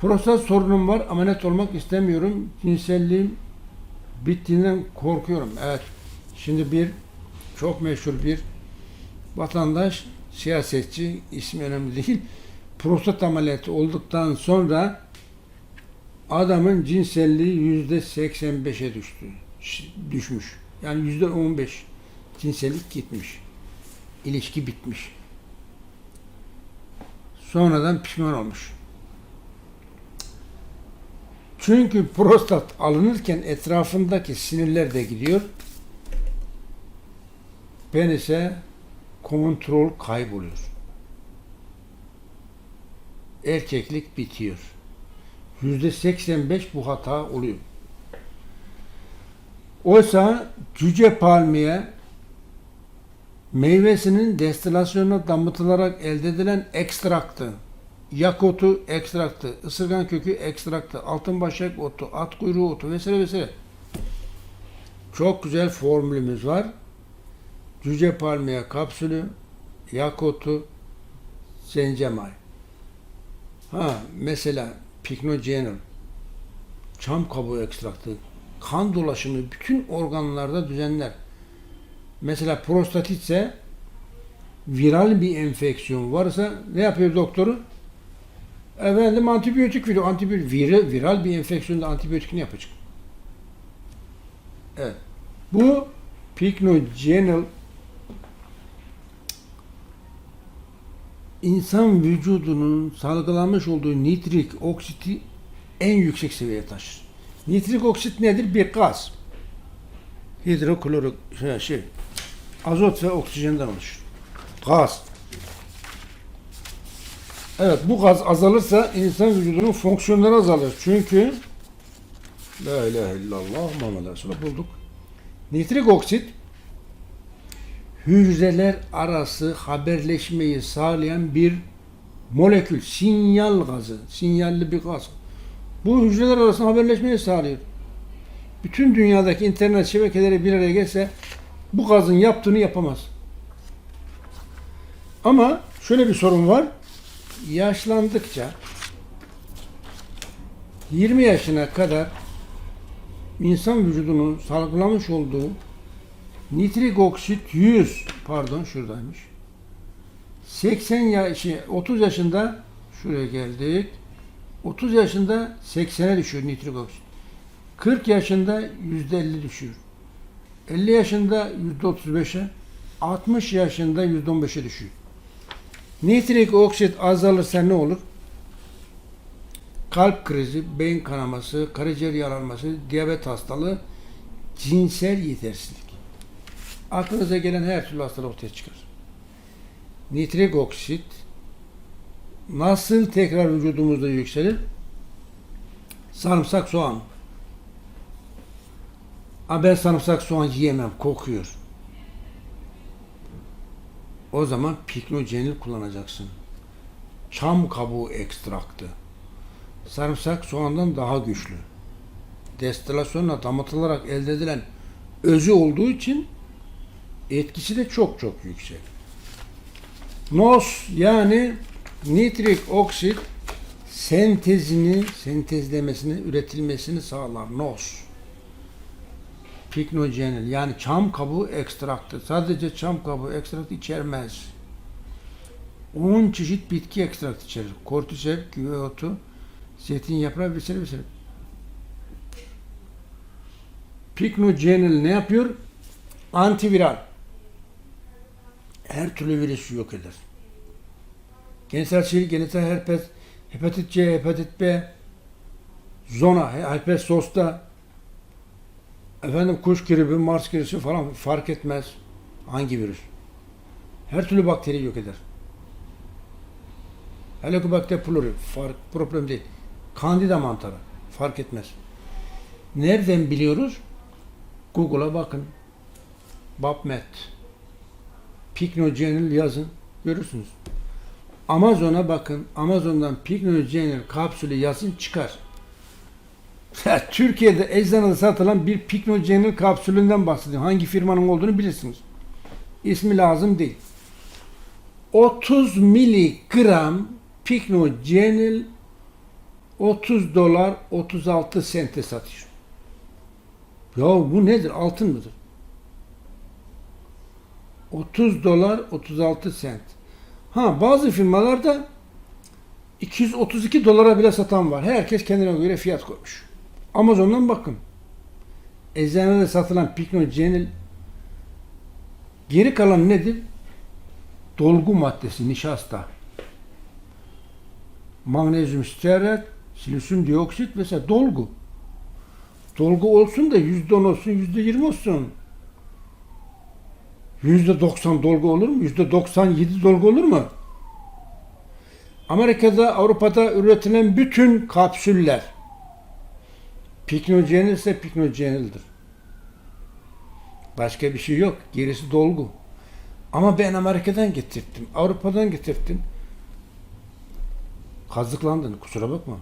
Prostat sorunum var. Ameliyat olmak istemiyorum. Cinselliğim bittiğinden korkuyorum. Evet. Şimdi bir çok meşhur bir vatandaş, siyasetçi, ismi önemli değil. Prostat ameliyatı olduktan sonra adamın cinselliği yüzde 85'e düştü. Düşmüş. Yani yüzde 15 cinsellik gitmiş. İlişki bitmiş. Sonradan pişman olmuş. Çünkü prostat alınırken etrafındaki sinirler de gidiyor. Penise kontrol kayboluyor. Erkeklik bitiyor. Yüzde 85 bu hata oluyor. Oysa cüce palmiye meyvesinin destilasyonuna damıtılarak elde edilen ekstraktı, yakotu ekstraktı, ısırgan kökü ekstraktı, altın başak otu, at kuyruğu otu vesaire vesaire. Çok güzel formülümüz var. Cüce palmiye kapsülü, yakotu, zencemay. Ha mesela piknogenol, çam kabuğu ekstraktı, kan dolaşımı bütün organlarda düzenler. Mesela prostatitse viral bir enfeksiyon varsa ne yapıyor doktoru? Efendim antibiyotik veriyor. Antibiyotik, viral, viral bir enfeksiyonda antibiyotik ne yapacak? Evet. Bu piknogenol insan vücudunun salgılamış olduğu nitrik oksiti en yüksek seviyeye taşır. Nitrik oksit nedir? Bir gaz. Hidroklorik şey, şey azot ve oksijenden oluşur. Gaz. Evet bu gaz azalırsa insan vücudunun fonksiyonları azalır. Çünkü La ilahe illallah Muhammed Resulullah bulduk. Nitrik oksit hücreler arası haberleşmeyi sağlayan bir molekül, sinyal gazı, sinyalli bir gaz. Bu hücreler arasında haberleşmeyi sağlıyor. Bütün dünyadaki internet şebekeleri bir araya gelse bu gazın yaptığını yapamaz. Ama şöyle bir sorun var. Yaşlandıkça 20 yaşına kadar insan vücudunun salgılamış olduğu nitrik oksit 100 pardon şuradaymış. 80 yaşı 30 yaşında şuraya geldik. 30 yaşında 80'e düşüyor nitrik oksit. 40 yaşında %50 düşüyor. 50 yaşında %35'e, 60 yaşında %15'e düşüyor. Nitrik oksit azalırsa ne olur? Kalp krizi, beyin kanaması, karaciğer yaralanması, diyabet hastalığı, cinsel yetersizlik. Aklınıza gelen her türlü hastalık ortaya çıkar. Nitrik oksit nasıl tekrar vücudumuzda yükselir? Sarımsak, soğan. Ama ben sarımsak, soğan yiyemem, kokuyor. O zaman piknogenil kullanacaksın. Çam kabuğu ekstraktı. Sarımsak soğandan daha güçlü. Destilasyonla damıtılarak elde edilen özü olduğu için etkisi de çok çok yüksek. NOS yani nitrik oksit sentezini, sentezlemesini, üretilmesini sağlar. NOS. Piknogenil yani çam kabuğu ekstraktı. Sadece çam kabuğu ekstraktı içermez. 10 çeşit bitki ekstraktı içerir. Kortisol, güve otu, zeytin yaprağı vesaire vesaire. Piknogenil ne yapıyor? Antiviral. Her türlü virüsü yok eder. Genital sihir, genital herpes, hepatit C, hepatit B, zona, herpes zoster, efendim kuş gribi, mars gribisi falan fark etmez hangi virüs. Her türlü bakteri yok eder. Helicobacter pylori fark, problem değil. Candida mantarı fark etmez. Nereden biliyoruz? Google'a bakın. PubMed. Piknogenil yazın. Görürsünüz. Amazon'a bakın. Amazon'dan Piknogenil kapsülü yazın çıkar. Türkiye'de eczanede satılan bir Piknogenil kapsülünden bahsediyorum. Hangi firmanın olduğunu bilirsiniz. İsmi lazım değil. 30 miligram Piknogenil 30 dolar 36 sente satıyor. Ya bu nedir? Altın mıdır? 30 dolar 36 sent. Ha bazı firmalarda 232 dolara bile satan var. Herkes kendine göre fiyat koymuş. Amazon'dan bakın. Eczanede satılan Picno Genel geri kalan nedir? Dolgu maddesi, nişasta. Magnezyum stearat, silisyum dioksit vesaire dolgu. Dolgu olsun da yüzde on olsun, yüzde yirmi olsun. Yüzde doksan dolgu olur mu? Yüzde doksan yedi dolgu olur mu? Amerika'da, Avrupa'da üretilen bütün kapsüller Picnogenil ise Picnogenil'dir. Başka bir şey yok. Gerisi dolgu. Ama ben Amerika'dan getirttim. Avrupa'dan getirttim. Kazıklandın. Kusura bakma.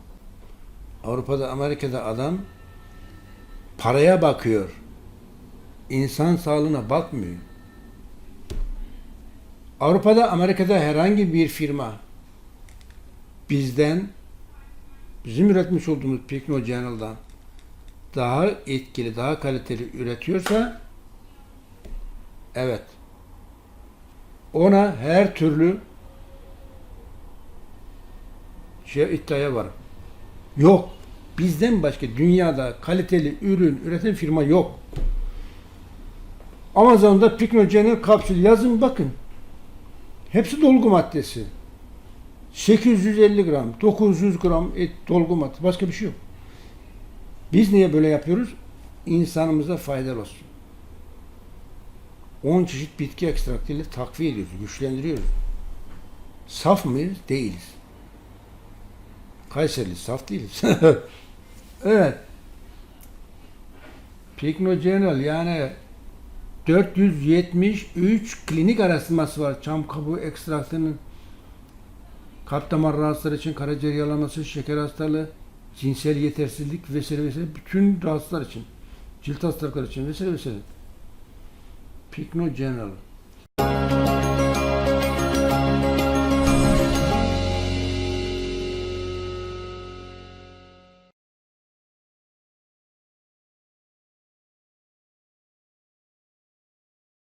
Avrupa'da, Amerika'da adam paraya bakıyor. İnsan sağlığına bakmıyor. Avrupa'da, Amerika'da herhangi bir firma bizden bizim üretmiş olduğumuz Picno General'dan daha etkili, daha kaliteli üretiyorsa evet ona her türlü şey iddiaya varım. Yok. Bizden başka dünyada kaliteli ürün üreten firma yok. Amazon'da Picnogenil kapsül yazın bakın. Hepsi dolgu maddesi. 850 gram, 900 gram et dolgu madde. Başka bir şey yok. Biz niye böyle yapıyoruz? İnsanımıza faydalı olsun. 10 çeşit bitki ekstraktıyla takviye ediyoruz, güçlendiriyoruz. Saf mıyız? Değiliz. Kayserili saf değiliz. evet. Pignogenal yani 473 klinik araştırması var çam kabuğu ekstraktının kalp damar rahatsızları için karaciğer yalaması, şeker hastalığı, cinsel yetersizlik vesaire vesaire bütün rahatsızlar için, cilt hastalıkları için vesaire vesaire. Pignogenal.